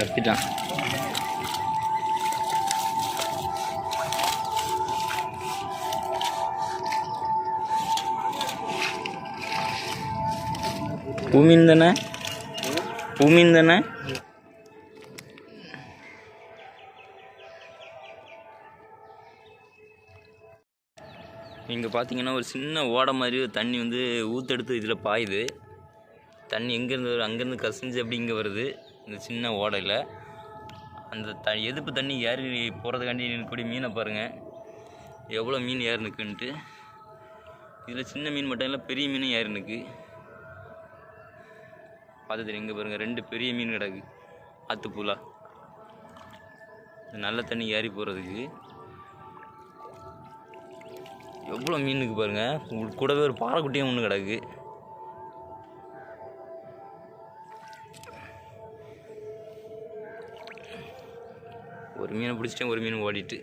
சுற்றிட்டான் பூமீன் தானே பூமின் தானே இங்கே பார்த்தீங்கன்னா ஒரு சின்ன ஓடை மாதிரி ஒரு தண்ணி வந்து ஊத்தெடுத்து இதில் பாயுது. தண்ணி எங்கேருந்து வரும்? அங்கேருந்து கசிஞ்சு அப்படி இங்கே வருது? இந்த சின்ன ஓடையில் அந்த த எதுப்பு தண்ணி ஏறி போகிறதுக்காண்டி கூடிய மீனை பாருங்கள் எவ்வளோ மீன் ஏறி நிற்குன்ட்டு இதில் சின்ன மீன் மட்டும் இல்லை பெரிய மீனும் ஏறி நிற்கு பார்த்து இங்கே பாருங்கள் ரெண்டு பெரிய மீன் கிடக்கு. ஆத்துப்பூலா. நல்ல தண்ணி ஏறி போகிறதுக்கு எவ்வளோ மீனுக்கு பாருங்கள் கூடவே ஒரு பாறைக்குட்டியும் ஒன்று கிடக்கு. ஒரு மீனை பிடிச்சிட்டேன் ஒரு மீன் ஓடிட்டு.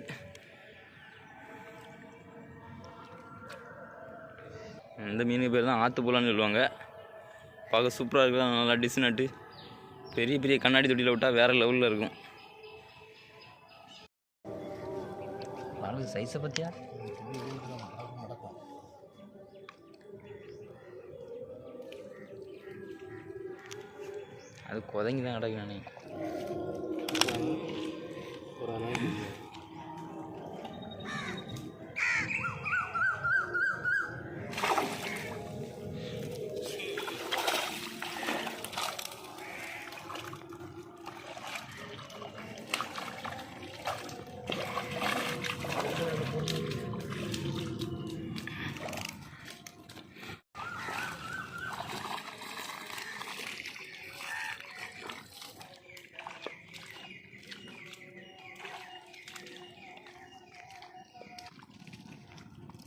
இந்த மீனுக்கு பேர் தான் ஆத்துப்பூலான்னு சொல்லுவாங்க. பார்க்க சூப்பராக இருக்குது நல்லா டிஸ் நட்டு. பெரிய பெரிய கண்ணாடி தொட்டியில் விட்டால் வேறு லெவலில் இருக்கும். சைஸை பற்றியா அது குதங்கி தான் கிடக்கு நானே. पुराना ही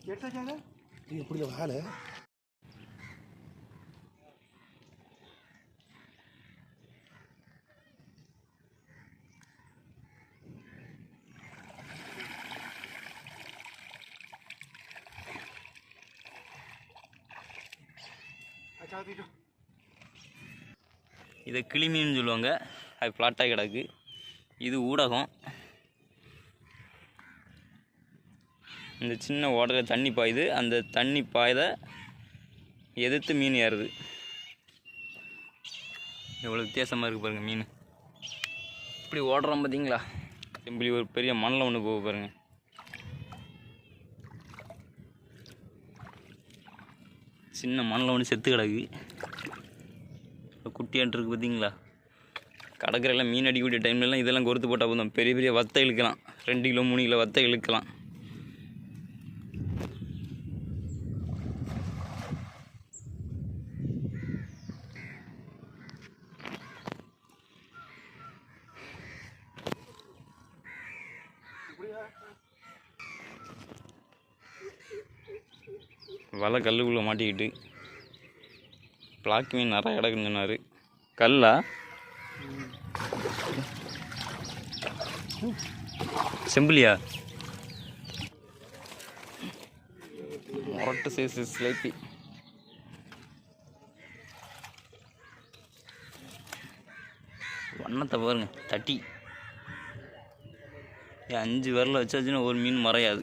இது எப்படி வாழை இதை கிளிமீன் சொல்லுவாங்க. அது ஃப்ளாட்டாக கிடக்கு. இது ஊடகம். இந்த சின்ன ஓடையில் தண்ணி பாயுது. அந்த தண்ணி பாய்த எதிர்த்து மீன் ஏறுது. எவ்வளோ வித்தியாசமாக இருக்குது பாருங்கள் மீன். இப்படி ஓடுறோம் பார்த்தீங்களா இப்படி ஒரு பெரிய மணலில் ஒன்று போக பாருங்கள் சின்ன மணலில் ஒன்று செத்து கிடக்கு. குட்டியாட்டு இருக்குது பார்த்தீங்களா கடற்கரையில் மீன் அடிக்கக்கூடிய டைம்லலாம் இதெல்லாம் கொறுத்து போட்டால் போதும். பெரிய பெரிய வத்தை இழுக்கலாம். ரெண்டு கிலோ மூணு கிலோ வத்தை இழுக்கலாம். வலை கல்லுக்குள்ளே மாட்டிக்கிட்டு பிளாக் மீன் நிறைய கிடக்குன்னு சொன்னார். கல்லா? செம்பிளியா மொரட்டு சைஸ் ஸ்லைப்பி வண்ணத்தை பாருங்க தட்டி. ஏன் அஞ்சு விரல வச்சாச்சுன்னா ஒரு மீன் மறையாது.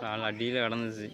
கால் அடியில் கடந்துச்சு.